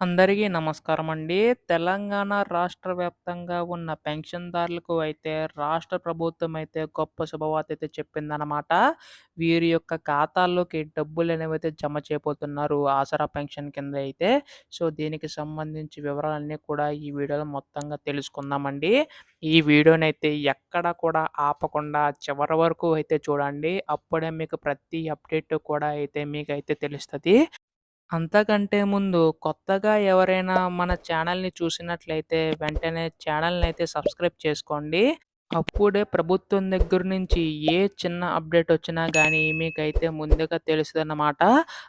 అందరికీ నమస్కారం అండి తెలంగాణ రాష్ట్ర వ్యాప్తంగా ఉన్న పెన్షన్‌దారులకు అయితే రాష్ట్ర ప్రభుత్వం అయితే గొప్ప శుభవార్త అయితే చెప్పిందనమాట. వీరి యొక్క ఖాతాల్లోకి అయితే జమ చేయబోతున్నారు ఆసరా పెన్షన్ కింద అయితే. సో, దీనికి సంబంధించి వివరాలన్నీ కూడా ఈ వీడియోలో మొత్తంగా తెలుసుకుందామండి. ఈ వీడియోనైతే ఎక్కడ కూడా ఆపకుండా చివరి వరకు అయితే చూడండి. అప్పుడే మీకు ప్రతి అప్డేట్ కూడా అయితే మీకైతే తెలుస్తుంది అంతకంటే ముందు కొత్తగా ఎవరైనా మన ఛానల్‌ని చూసినట్లయితే వెంటనే ఛానల్ని అయితే సబ్స్క్రైబ్ చేసుకోండి. అప్పుడే ప్రభుత్వం దగ్గర నుంచి ఏ చిన్న అప్డేట్ వచ్చినా కానీ మీకైతే ముందుగా తెలుస్తదనమాట.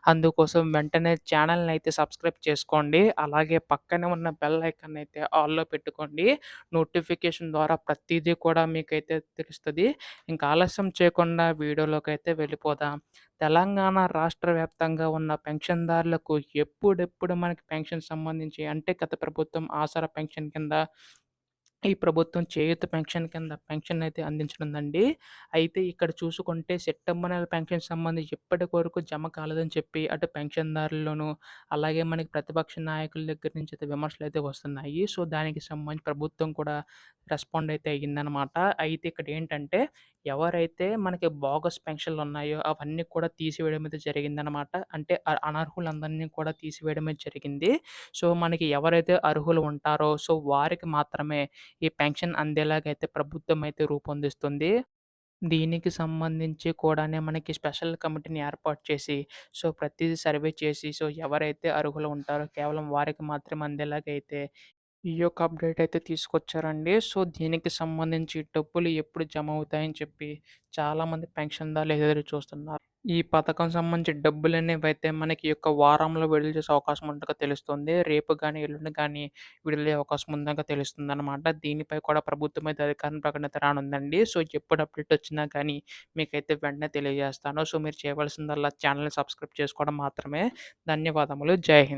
అందుకోసం వెంటనే ఛానల్ని అయితే సబ్స్క్రైబ్ చేసుకోండి. అలాగే పక్కనే ఉన్న బెల్ ఐకాన్ అయితే ఆల్‌లో పెట్టుకోండి. నోటిఫికేషన్ ద్వారా ప్రతీదీ కూడా మీకైతే తెలుస్తుంది ఇంకా ఆలస్యం చేయకుండా వీడియోలోకైతే వెళ్ళిపోదాం. తెలంగాణ రాష్ట్ర వ్యాప్తంగా ఉన్న పెన్షన్‌దారులకు ఎప్పుడెప్పుడు మనకి పెన్షన్ సంబంధించి అంటే గత ప్రభుత్వం ఆసరా పెన్షన్ కింద ఈ ప్రభుత్వం చేయూత పెన్షన్ కింద పెన్షన్ అయితే అందించనుందండి. అయితే ఇక్కడ చూసుకుంటే సెప్టెంబర్ నెల పెన్షన్ సంబంధించి ఇప్పటి వరకు జమ కాలేదని చెప్పి అటు పెన్షన్‌దారుల్లోనూ, అలాగే మనకి ప్రతిపక్ష నాయకుల దగ్గర నుంచి అయితే విమర్శలు అయితే వస్తున్నాయి. సో, దానికి సంబంధించి ప్రభుత్వం కూడా రెస్పాండ్ అయితే అయ్యిందనమాట. అయితే ఇక్కడ ఏంటంటే ఎవరైతే మనకి బోగస్ పెన్షన్‌లున్నాయో అవన్నీ కూడా తీసివేయడం అయితే జరిగిందనమాట. అంటే అ అనర్హులందరినీ కూడా తీసివేయడం జరిగింది. సో, మనకి ఎవరైతే అర్హులు ఉంటారో సో, వారికి మాత్రమే ఈ పెన్షన్ అందేలాగైతే ప్రభుత్వం అయితే రూపొందిస్తుంది. దీనికి సంబంధించి కూడానే మనకి స్పెషల్ కమిటీని ఏర్పాటు చేసి, సో, ప్రతిదీ సర్వే చేసి, సో, ఎవరైతే అర్హులు ఉంటారో కేవలం వారికి మాత్రమే అందేలాగైతే ఈ యొక్క అప్డేట్ అయితే తీసుకొచ్చారండి. సో, దీనికి సంబంధించి డబ్బులు ఎప్పుడు జమ అవుతాయని చెప్పి చాలామంది పెన్షన్‌దారులు ఎదురు చూస్తున్నారు. ఈ పథకం సంబంధించి డబ్బులనేవైతే మనకి ఈ యొక్క వారంలో విడుదల చేసే అవకాశం ఉన్నట్టుగా తెలుస్తుంది. రేపు గానీ, ఎల్లుండి గానీ విడుదలయ్యే అవకాశం ఉందనగా తెలుస్తుందనమాట. దీనిపై కూడా ప్రభుత్వం అయితే అధికారిక ప్రకటన అయితే రానుందండి. సో, ఎప్పుడు అప్డేట్ వచ్చినా కానీ మీకైతే వెంటనే తెలియజేస్తాను. సో, మీరు చేయవలసిందల్లా ఛానల్‌ని సబ్స్క్రైబ్ చేసుకోవడం మాత్రమే. ధన్యవాదములు. జై హింద్.